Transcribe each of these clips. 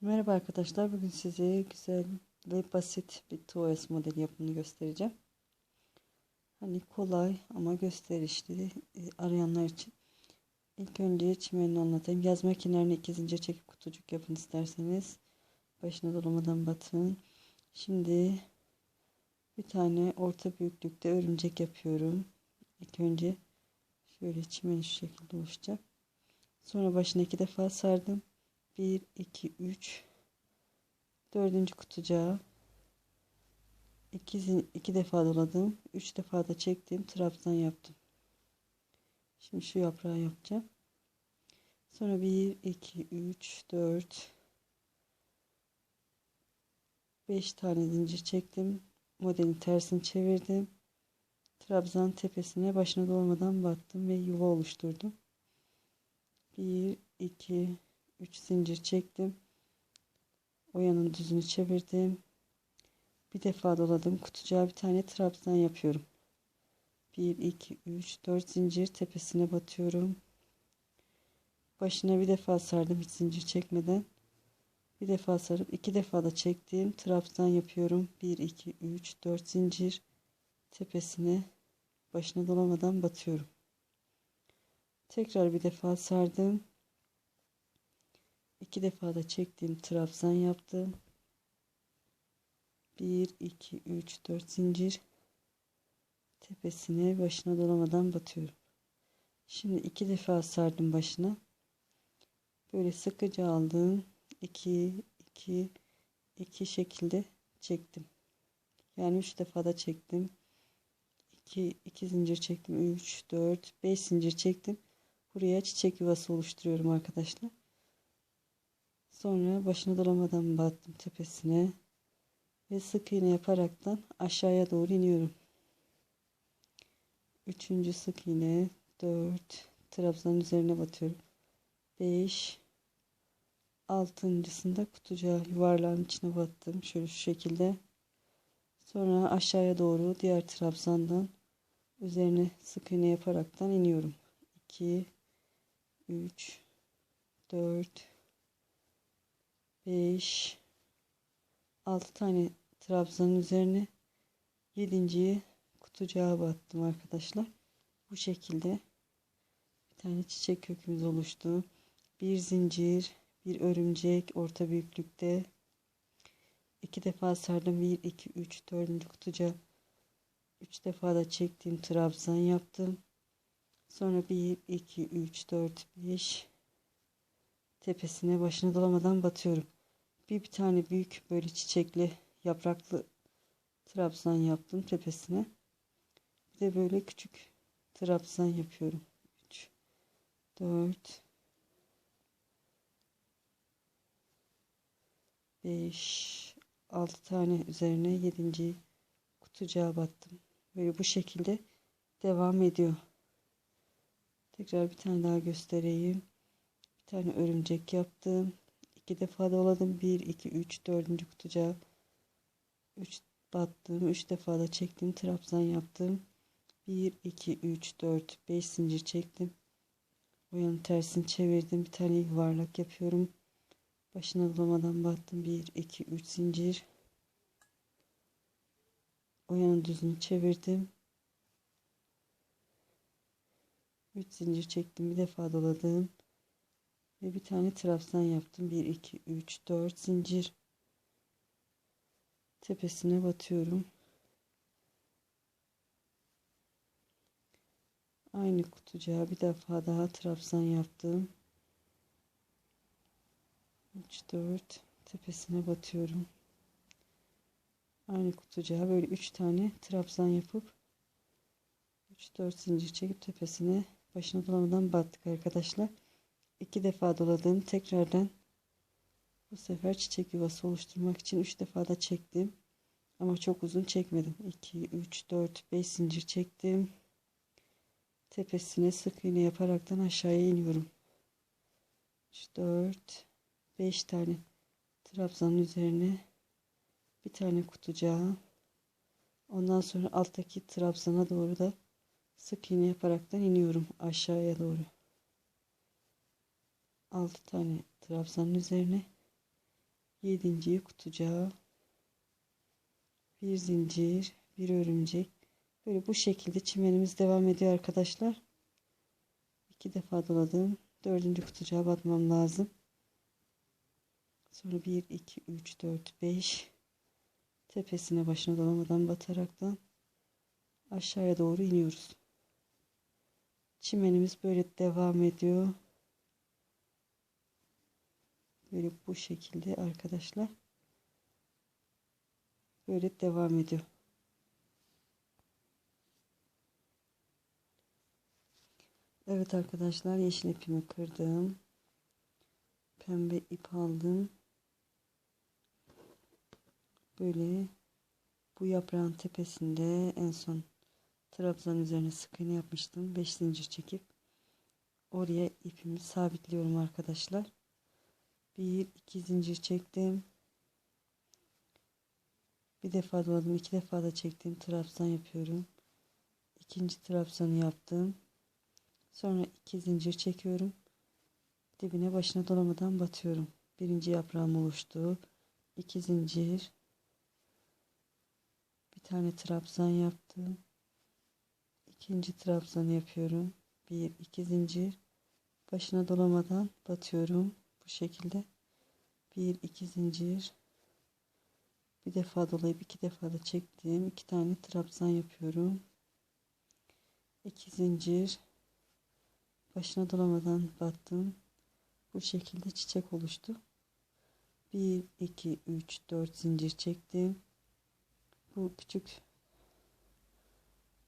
Merhaba arkadaşlar. Bugün size güzel ve basit bir TOS modeli yapımını göstereceğim. Hani kolay ama gösterişli e, arayanlar için. İlk önce çimenini anlatayım. Yaz makinelerini iki zincir çekip kutucuk yapın isterseniz. Başına dolamadan batın. Şimdi bir tane orta büyüklükte örümcek yapıyorum. İlk önce şöyle çimen şu şekilde oluşacak. Sonra başına iki defa sardım. 1, 2, 3 dördüncü kutucuğa iki, iki defa doladım. Üç defa da çektim. Trabzan yaptım. Şimdi şu yaprağı yapacağım. Sonra 1, 2, 3, 4 5 tane zincir çektim. Modelin tersini çevirdim. Trabzan tepesine başına dolmadan battım ve yuva oluşturdum. 1, 2, 3 zincir çektim. Oyanın düzünü çevirdim. Bir defa doladım. Kutucuğa bir tane trabzan yapıyorum. 1, 2, 3, 4 zincir tepesine batıyorum. Başına bir defa sardım hiç zincir çekmeden. Bir defa sarıp iki defa da çektiğim trabzan yapıyorum. 1, 2, 3, 4 zincir tepesine başına dolamadan batıyorum. Tekrar bir defa sardım. İki defa da çektiğim trabzan yaptım. 1 2 3 4 zincir tepesine başına dolamadan batıyorum. Şimdi iki defa sardım başına. Böyle sıkıca aldım. 2 2 2 şekilde çektim. Yani 3 defa da çektim. 2 2 zincir çektim. 3 4 5 zincir çektim. Buraya çiçek yuvası oluşturuyorum arkadaşlar. Sonra başını dolamadan battım tepesine ve sık iğne yaparaktan aşağıya doğru iniyorum. Üçüncü sık iğne 4 trabzanın üzerine batıyorum. 5 altıncısında kutucuğa yuvarlağın içine battım. Şöyle şu şekilde. Sonra aşağıya doğru diğer trabzandan üzerine sık iğne yaparaktan iniyorum. 2 3 4 5 6 tane trabzanın üzerine 7. kutucuğa battım arkadaşlar. Bu şekilde bir tane çiçek kökümüz oluştu. Bir zincir, bir örümcek orta büyüklükte. iki defa sardım. 1 2 3 4. kutucuğa 3 defa da çektiğim trabzan yaptım. Sonra 1 2 3 4 5 tepesine başını dolamadan batıyorum bir, bir tane büyük böyle çiçekli yapraklı trabzan yaptım tepesine. Bir de böyle küçük trabzan yapıyorum. 3 4 5 6 tane üzerine 7. kutucuğa battım. Böyle bu şekilde devam ediyor. Tekrar bir tane daha göstereyim. Bir tane örümcek yaptım. 2 defa doladım. 1, 2, 3, 4. kutucuğa 3 battım. 3 defa da çektim. Trabzan yaptım. 1, 2, 3, 4, 5 zincir çektim. Oyanın tersini çevirdim. Bir tane yuvarlak yapıyorum. Başına dolamadan battım. 1, 2, 3 zincir. Oyanın düzünü çevirdim. 3 zincir çektim. Bir defa doladım. Ve bir tane trabzan yaptım. 1, 2, 3, 4 zincir. Tepesine batıyorum. Aynı kutucuğa bir defa daha trabzan yaptım. 3, 4 tepesine batıyorum. Aynı kutucuğa böyle 3 tane trabzan yapıp 3-4 zincir çekip tepesine başına dolamadan battık arkadaşlar iki defa doladım. Tekrardan bu sefer çiçek yuvası oluşturmak için üç defa da çektim. Ama çok uzun çekmedim. 2, 3, 4, 5 zincir çektim. Tepesine sık iğne yaparaktan aşağıya iniyorum. 3, 4, 5 tane trabzanın üzerine bir tane kutucuğa ondan sonra alttaki trabzana doğru da sık iğne yaparaktan iniyorum aşağıya doğru. 6 tane trabzanın üzerine Yedinciyi kutucuğa. Bir zincir, bir örümcek. Böyle bu şekilde çimenimiz devam ediyor arkadaşlar. İki defa doladım. Dördüncü kutucuğa batmam lazım. Sonra 1, 2, 3, 4, 5 tepesine başına dolamadan bataraktan aşağıya doğru iniyoruz. Çimenimiz böyle devam ediyor. Böyle bu şekilde arkadaşlar. Böyle devam ediyor. Evet arkadaşlar yeşil ipimi kırdım. Pembe ip aldım. Böyle bu yaprağın tepesinde en son trabzan üzerine sık iğne yapmıştım. 5 zincir çekip oraya ipimi sabitliyorum arkadaşlar. 1 2 zincir çektim. Bir defa doladım, iki defa da çektim. Trabzan yapıyorum. İkinci trabzanı yaptım. Sonra iki zincir çekiyorum. Dibine başına dolamadan batıyorum. Birinci yaprağım oluştu. İki zincir. Bir tane trabzan yaptım. İkinci trabzan yapıyorum. Bir, iki zincir. Başına dolamadan batıyorum. Bu şekilde. Bir, iki zincir. Bir defa dolayıp iki defa da çektim. iki tane trabzan yapıyorum. İki zincir. Başına dolamadan battım. Bu şekilde çiçek oluştu. 1, 2, 3, 4 zincir çektim. Bu küçük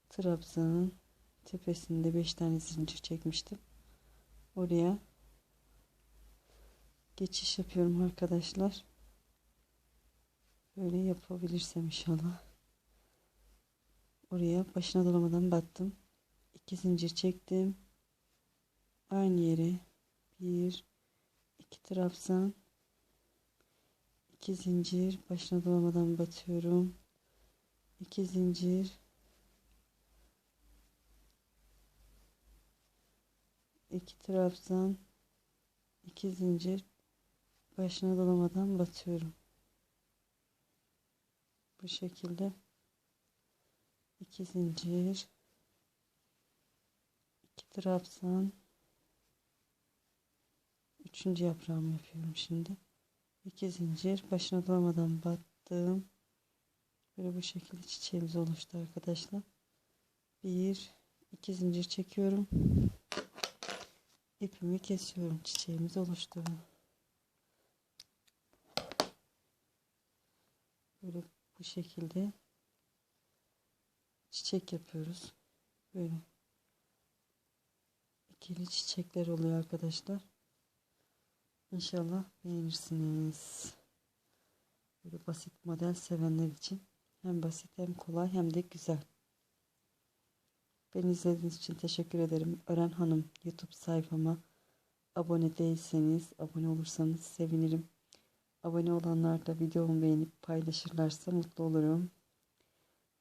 trabzanın tepesinde 5 tane zincir çekmiştim. Oraya geçiş yapıyorum arkadaşlar. Böyle yapabilirsem inşallah. Oraya başına dolamadan battım. 2 zincir çektim. Aynı yere 1 2 trabzan 2 zincir başına dolamadan batıyorum. 2 zincir 2 trabzan 2 zincir başına dolamadan batıyorum. Bu şekilde 2 zincir 2 trabzan Üçüncü yaprağımı yapıyorum şimdi. İki zincir başına dolmadan battım. Böyle bu şekilde çiçeğimiz oluştu arkadaşlar. Bir, iki zincir çekiyorum. İpimi kesiyorum. Çiçeğimiz oluştu. Böyle bu şekilde çiçek yapıyoruz. Böyle ikili çiçekler oluyor arkadaşlar. İnşallah beğenirsiniz. Böyle basit model sevenler için hem basit hem kolay hem de güzel. Beni izlediğiniz için teşekkür ederim. Ören Hanım YouTube sayfama abone değilseniz abone olursanız sevinirim. Abone olanlar da videomu beğenip paylaşırlarsa mutlu olurum.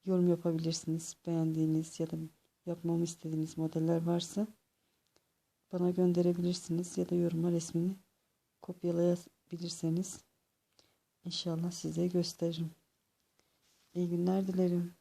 Yorum yapabilirsiniz. Beğendiğiniz ya da yapmamı istediğiniz modeller varsa bana gönderebilirsiniz ya da yoruma resmini kopyalayabilirseniz inşallah size gösteririm. İyi günler dilerim.